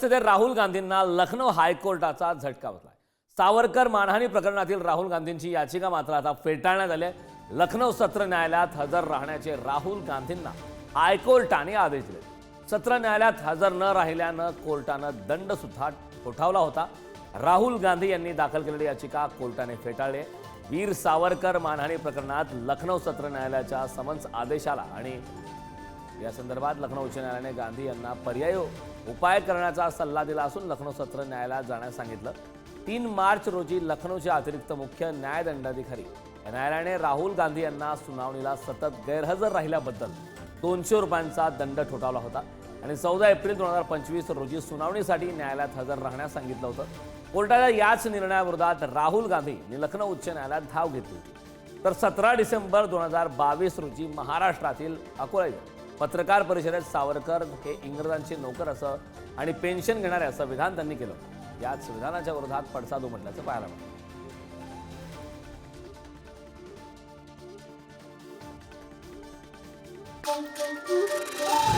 काँग्रेस राहुल गांधींना लखनौ हायकोर्टाचा झटका बसला सावरकर मानहानी प्रकरणातील राहुल गांधींची याचिका मात्र आता फेटाळण्यात आली आहे. लखनौ सत्र न्यायालयात हजर राहण्याचे राहुल गांधींना हायकोर्टाने आदेश दिले. सत्र न्यायालयात हजर न राहिल्यानं कोर्टानं दंड सुद्धा ठोठावला होता. राहुल गांधी यांनी दाखल केलेली याचिका कोर्टाने फेटाळली वीर सावरकर मानहानी प्रकरणात लखनौ सत्र न्यायालयाच्या समन्स आदेशाला आणि या संदर्भात लखनौ उच्च न्यायालयाने गांधी यांना पर्याय उपाय करण्याचा सल्ला दिला असून लखनौ सत्र न्यायालयात जाण्यास सांगितलं. तीन मार्च रोजी लखनौचे अतिरिक्त मुख्य न्यायदंडाधिकारी न्यायालयाने राहुल गांधी यांना सुनावणीला सतत गैरहजर राहिल्याबद्दल दोनशे रुपयांचा दंड ठोठावला होता आणि चौदा एप्रिल दोन हजार पंचवीस रोजी सुनावणीसाठी न्यायालयात हजर राहण्यास सांगितलं होतं. कोर्टाच्या याच निर्णयाविरोधात राहुल गांधी यांनी लखनौ उच्च न्यायालयात धाव घेतली होती. तर सतरा डिसेंबर दोन हजार बावीस रोजी महाराष्ट्रातील अकोला पत्रकार परिषदेत सावरकर हे इंग्रजांचे नोकर असं आणि पेन्शन घेणारे असं विधान त्यांनी केलं याच विधानाच्या विरोधात पडसाद उमटल्याचं पाहायला मिळतं Thank you.